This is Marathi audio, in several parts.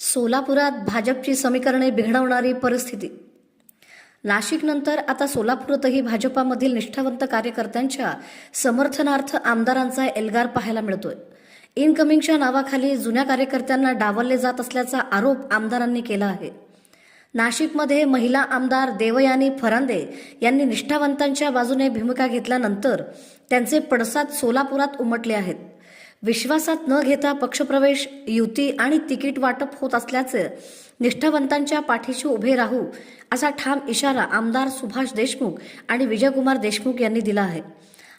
सोलापुरात भाजपची समीकरणे बिघडवणारी परिस्थिती. नाशिकनंतर आता सोलापुरातही भाजपामधील निष्ठावंत कार्यकर्त्यांच्या समर्थनार्थ आमदारांचा एल्गार पाहायला मिळतोय. इनकमिंगच्या नावाखाली जुन्या कार्यकर्त्यांना डावलले जात असल्याचा आरोप आमदारांनी केला आहे. नाशिकमध्ये महिला आमदार देवयानी फरांदे यांनी निष्ठावंतांच्या बाजूने भूमिका घेतल्यानंतर त्यांचे पडसाद सोलापुरात उमटले आहेत. विश्वासात न घेता पक्षप्रवेश युती आणि तिकीट वाटप होत असल्याचे निष्ठावंतांच्या पाठीशी उभे राहू असा ठाम इशारा आमदार सुभाष देशमुख आणि विजयकुमार देशमुख यांनी दिला आहे.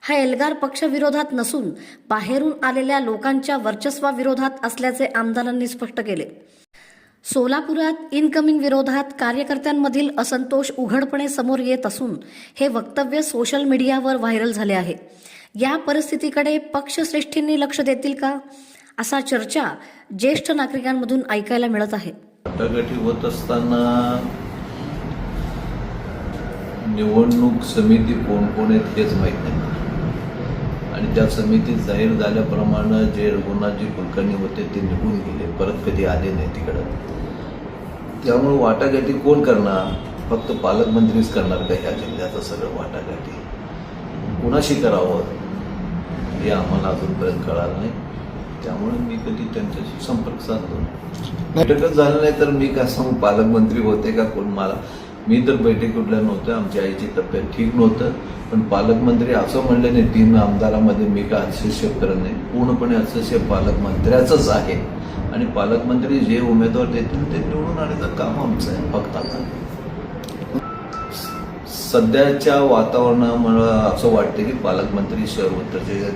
हा एल्गार पक्षविरोधात नसून बाहेरून आलेल्या लोकांच्या वर्चस्वाविरोधात असल्याचे आमदारांनी स्पष्ट केले. सोलापुरात इनकमिंग विरोधात कार्यकर्त्यांमधील असंतोष उघडपणे समोर येत असून हे वक्तव्य सोशल मीडियावर व्हायरल झाले आहे. या परिस्थितीकडे पक्षश्रेष्ठींनी लक्ष देतील का? असा चर्चा ज्येष्ठ नागरिकांमधून ऐकायला मिळत आहे. वाटाघाटी होत असताना निवडणूक समिती कोण कोण आहेत हेच माहीत नाही. आणि त्या समितीत जाहीर झाल्याप्रमाणे जे रघुनाथजी कुलकर्णी होते ते निघून गेले. परत कधी आले नाही तिकडं. त्यामुळे वाटाघाटी कोण करणार? फक्त पालकमंत्रीच करणार का ह्या जिल्ह्याचं सगळं वाटाघाटी? कुणाशी करावं हे आम्हाला अजूनपर्यंत कळालं नाही. त्यामुळे मी कधी त्यांच्याशी संपर्क साधतो बैठकच झालं नाही तर मी का सांगू पालकमंत्री होते का कोण मला? मी तर बैठक कुठल्या नव्हतं आमच्या आईची तब्येत ठीक नव्हतं. पण पालकमंत्री असं म्हणलं नाही तीन आमदारामध्ये मी का हस्तक्षेप करत नाही. पूर्णपणे हस्तक्षेप पालकमंत्र्याचंच आहे. आणि पालकमंत्री जे उमेदवार देतील ते निवडून आणायचं काम आमचं आहे फक्त आता. सध्याच्या वातावरणामुळं असं वाटतं की पालकमंत्री शहर उत्तरचे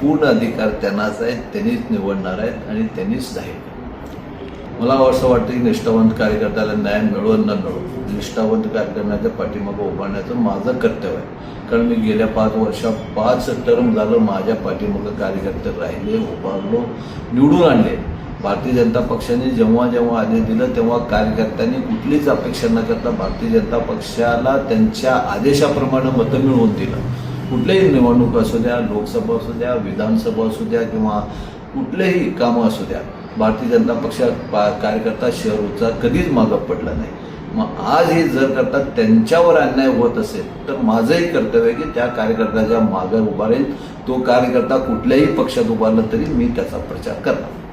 पूर्ण अधिकार त्यांनाच आहेत त्यांनीच निवडणार आहेत आणि त्यांनीच जाहीर मला असं वाटतं की निष्ठावंत कार्यकर्त्याला न्याय मिळो न मिळो निष्ठावंत कार्यकर्त्याच्या पाठीमागं उभारण्याचं माझं कर्तव्य आहे. कारण मी गेल्या पाच वर्षात पाच टर्म झालं माझ्या पाठीमागं कार्यकर्ते राहिले उभारलो निवडून आणले. भारतीय जनता पक्षाने जेव्हा जेव्हा आदेश दिलं तेव्हा कार्यकर्त्यांनी कुठलीच अपेक्षा न करता भारतीय जनता पक्षाला त्यांच्या आदेशाप्रमाणे मतं मिळवून दिलं. कुठल्याही निवडणूक असू द्या लोकसभा असू द्या विधानसभा असू द्या किंवा कुठलेही कामं असू द्या भारतीय जनता पक्ष कार्यकर्ता शहरचा कधीच मागं पडला नाही. मग आज हे जर करता त्यांच्यावर अन्याय होत असेल तर माझंही कर्तव्य आहे की त्या कार्यकर्त्याच्या मागं उभा राहील तो कार्यकर्ता कुठल्याही पक्षात उभारला तरी मी त्याचा प्रचार करणार.